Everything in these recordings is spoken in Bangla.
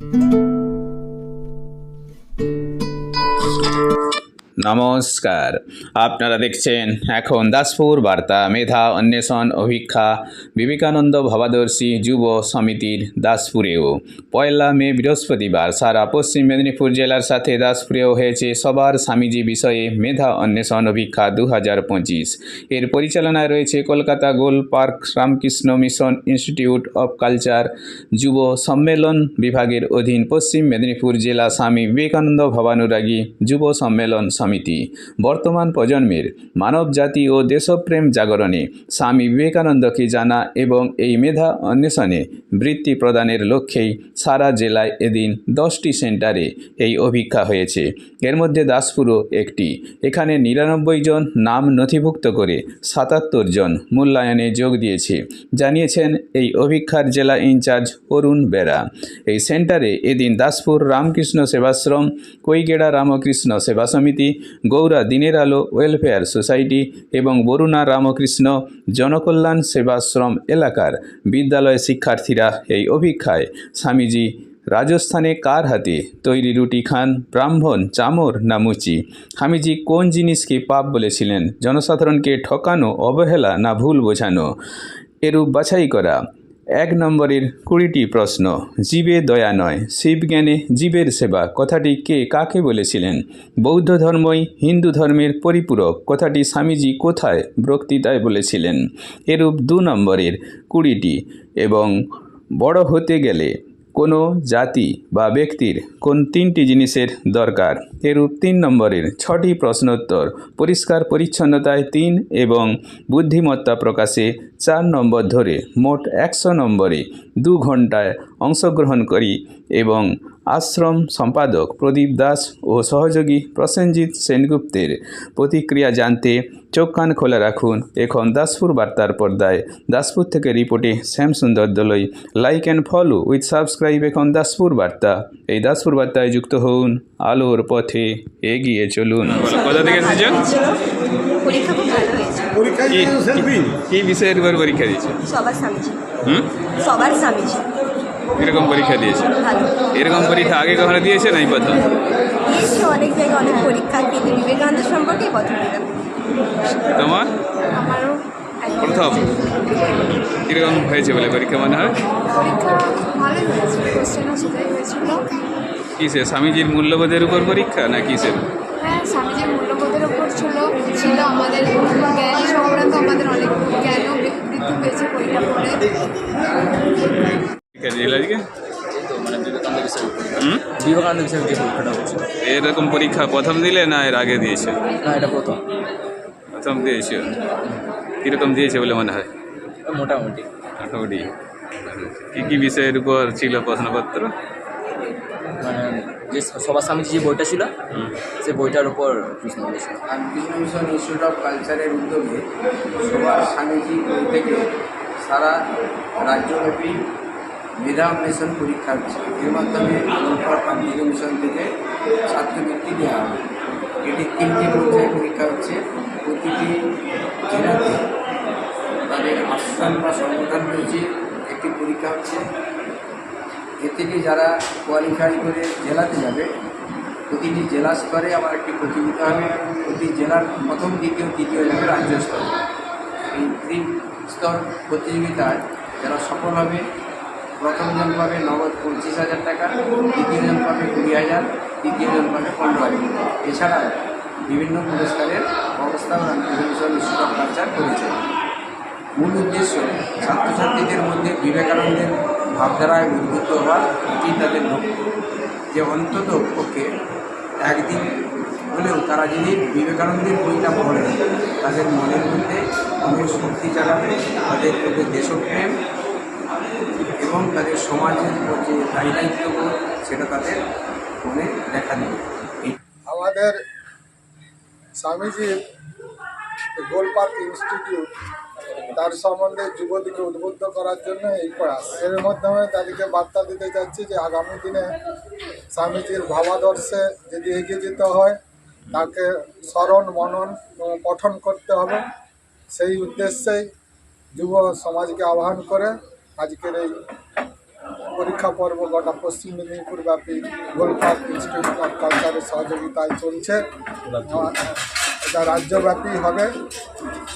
you. নমস্কার। আপনারা দেখছেন এখন দাসপুর বার্তা, মেধা, অন্বেষণ, অভিক্ষা, বিবেকানন্দ ভাবাদর্শী যুব সমিতির দাসপুরেও। পয়লা মে বৃহস্পতিবার সারা পশ্চিম মেদিনীপুর জেলার সাথে দাসপুরেও হয়েছে সবার স্বামীজি বিষয়ে মেধা, অন্বেষণ, অভিক্ষা দু হাজার পঁচিশ। এর পরিচালনায় রয়েছে Kolkata Gol park, Ramakrishna mission institute of culture, যুব সম্মেলন বিভাগের অধীন পশ্চিম মেদিনীপুর জেলা স্বামী বিবেকানন্দ ভবানুরাগী যুব সম্মেলন সমিতি। বর্তমান প্রজন্মের মানব জাতি ও দেশপ্রেম জাগরণে স্বামী বিবেকানন্দকে জানা এবং এই মেধা অন্বেষণে বৃত্তি প্রদানের লক্ষ্যেই সারা জেলায় এদিন দশটি সেন্টারে এই অভিক্ষা হয়েছে। এর মধ্যে দাসপুরও একটি। এখানে নিরানব্বই জন নাম নথিভুক্ত করে সাতাত্তর জন মূল্যায়নে যোগ দিয়েছে। জানিয়েছেন এই অভিক্ষার জেলা ইনচার্জ অরুণ বেরা। এই সেন্টারে এদিন দাসপুর রামকৃষ্ণ সেবাশ্রম কৈগেড়া রামকৃষ্ণ সেবা সমিতি গৌরা দিনের আলো ওয়েলফেয়ার সোসাইটি এবং বরুণা রামকৃষ্ণ জনকল্যাণ সেবাশ্রম এলাকার বিদ্যালয় শিক্ষার্থীরা এই অভিক্ষায়, স্বামীজি রাজস্থানে কার হাতে তৈরি রুটি খান? ব্রাহ্মণ, চামর না মুচি? স্বামীজি কোন জিনিসকে পাপ বলেছিলেন? জনসাধারণকে ঠকানো, অবহেলা না ভুল বোঝানো? এরূপ বাছাই করা এক নম্বরের কুড়িটি প্রশ্ন। জীবে দয়া নয়, শিবজ্ঞানে জীবের সেবা। কথাটি কে কাকে বলেছিলেন? বৌদ্ধ ধর্মই হিন্দু ধর্মের পরিপূরক। কথাটি স্বামীজি কোথায় বক্তৃতায় বলেছিলেন? এরূপ দু নম্বরের কুড়িটি এবং বড় হতে গেলে কোনো জাতি বা ব্যক্তির কোন তিনটি জিনিসের দরকার? এরূপ তিন নম্বরের ছটি প্রশ্নোত্তর, পরিষ্কার পরিচ্ছন্নতায় তিন এবং বুদ্ধিমত্তা প্রকাশে চার নম্বর ধরে মোট একশো নম্বরে দু ঘন্টায় অংশগ্রহণ করি এবং আশ্রম সম্পাদক প্রদীপ দাস ও সহযোগী প্রসেনজিৎ সেনগুপ্তের প্রতিক্রিয়া জানতে চোখ কান খোলা রাখুন। এখন দাসপুর বার্তার পর্দায়। দাসপুর থেকে রিপোর্টে Shyamsundar Dolui. Like and follow with subscribe এখন দাসপুর বার্তা। এই দাসপুর বার্তায় যুক্ত হন আলোর পথে এগিয়ে চলুন। কোথা থেকে এসেছেন? পরীক্ষা কি কি বিষয়ের উপর পরীক্ষা দিয়েছে? সবার স্বামীজি হুম? সবার স্বামীজি এরকম পরীক্ষা দিয়েছে। এরকম পরীক্ষা আগে কখনো দিয়েছে নাই প্রথম? অনেক জায়গায় অনেক পরীক্ষা কিন্তু বিবেকানন্দ সম্পর্কে প্রথম তোমার? প্রথম? কীরকম হয়েছে বলে পরীক্ষা মনে হয়? কিসে স্বামীজির মূল্যবোধের উপর পরীক্ষা না কিসের? হ্যাঁ স্বামীজির মূল্যবোধের ওপর ছিল। ছিল আমাদের জ্ঞানী আমাদের অনেক জ্ঞানও বৃ- বৃদ্ধি পেয়েছে পরীক্ষা করে পরীক্ষা দিয়েছিল আজকে এই তো মানে বিবেকানন্দ বিষয়ে হুম বিবেকানন্দ বিষয়ে যে পরীক্ষাটা হচ্ছে এরকম পরীক্ষা প্রথম দিলে না এর আগে দিয়েছে? না এটা প্রথম। প্রথম দিয়েছে? কীরকম দিয়েছে বলে মনে হয়? মোটামুটি। মোটামুটি। কী কী বিষয়ের উপর ছিল প্রশ্নপত্র? মানে যে সবার স্বামীজি যে বইটা ছিল। সেই বইটার উপর প্রশ্ন করেছিল রামকৃষ্ণ মিশন ইনস্টিটিউট অফ কালচারের উদ্যোগে সবার স্বামীজি বই থেকে সারা রাজ্যব্যাপী মেধা অন্বেষণ পরীক্ষা হচ্ছে। এর মাধ্যমে আলোকপাট রামকৃষ্ণ মিশন থেকে ছাত্রবৃত্তি দেওয়া হবে। এটি তিনটি পর্যায়ে পরীক্ষা হচ্ছে। প্রতিটি জেলাতে তাদের আশ্রম বা সংগঠন রয়েছে। একটি পরীক্ষা হচ্ছে। এ থেকে যারা কোয়ালিফাই করে জেলাতে যাবে, প্রতিটি জেলা স্তরে আবার একটি প্রতিযোগিতা হবে। প্রতি জেলার প্রথম, দ্বিতীয়, তৃতীয় যাবে রাজ্য স্তরে। এই স্তর প্রতিযোগিতায় যারা সফল হবে প্রথম জন পাবে নগদ পঁচিশ হাজার টাকা, দ্বিতীয় জন পাবে কুড়ি হাজার, তৃতীয় জন পাবে পনেরো হাজার। এছাড়া বিভিন্ন পুরস্কারের ব্যবস্থা মিশন কালচার করেছে মূল উদ্দেশ্য, ছাত্রছাত্রীদের মধ্যে বিবেকানন্দের ভাবধারায় উদ্বুদ্ধ হওয়া এটি তাদের লক্ষ্য। যে অন্তত পক্ষে একদিন হলেও তারা যদি বিবেকানন্দের বইটা পড়ে, তাদের মনের মধ্যে অনেক শক্তি জাগাবে তাদের মধ্যে দেশপ্রেম এবং তাদের সমাজের যে দায়ী দায়িত্ববোধ সেটা তাদের মনে দেখা দেবে আমাদের স্বামীজির গোল পার্ক ইনস্টিটিউট, তার সম্বন্ধে যুবতীকে উদ্বুদ্ধ করার জন্য এই প্রয়াস। এর মাধ্যমে তাদেরকে বার্তা দিতে চাচ্ছি যে আগামী দিনে স্বামীজির ভাবাদর্শে যদি এগিয়ে যেতে হয়, তাকে স্মরণ, মনন পঠন করতে হবে। সেই উদ্দেশ্যেই যুব সমাজকে আহ্বান করে আজকের এই পরীক্ষা পর্ব গোটা পশ্চিম মেদিনীপুর ব্যাপী গোলপার্ক ইনস্টিটিউট অফ কালচারের সহযোগিতায় চলছে। এটা রাজ্যব্যাপী হবে।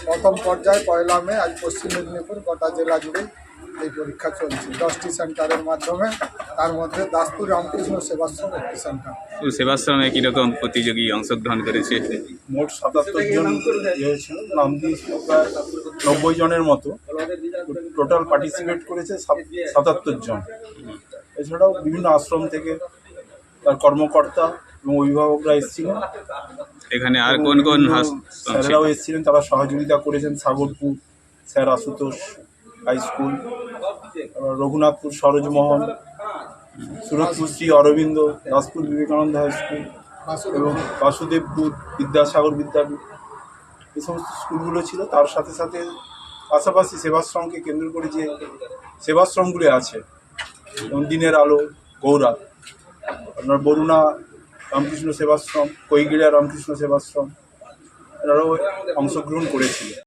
প্রথম পর্যায়ে পয়লা মে আজ পশ্চিম মেদিনীপুর গোটা জেলা জুড়ে এই পরীক্ষা চলছে। দশটি সেন্টারের মাধ্যমে তার মধ্যে দাসপুর রামকৃষ্ণ সেবাশ্রম একটি সেন্টার। সেবাশ্রমে কীরকম প্রতিযোগী অংশগ্রহণ করেছে? মোট সাতাত্তর জন ইয়ে নাম দিয়েছিল প্রায় নব্বই জনের মতো। টোটাল পার্টিসিপেট করেছে সাত- সাতাত্তর জন। এছাড়াও বিভিন্ন আশ্রম থেকে তার কর্মকর্তা এবং অভিভাবকরা এসেছিলেন এখানে আর কোন কোন স্যারেরাও এসেছিলেন তারা সহযোগিতা করেছেন। Sagarpur sir Ashutosh high school Raghunathpur Sarojmohan Suratpur Shri Aurobindo Daspur Vivekananda high school এবং বাসুদেবপুর বিদ্যাসাগর বিদ্যাপীঠ। এই সমস্ত স্কুলগুলো ছিল। তার সাথে সাথে পাশাপাশি সেবাশ্রমকে কেন্দ্র করে যে সেবাশ্রমগুলি আছে, যেমন দিনের আলো গৌরা আপনার বরুণা রামকৃষ্ণ সেবাশ্রম কৈগিড়া রামকৃষ্ণ সেবাশ্রম এনারাও অংশগ্রহণ করেছিল।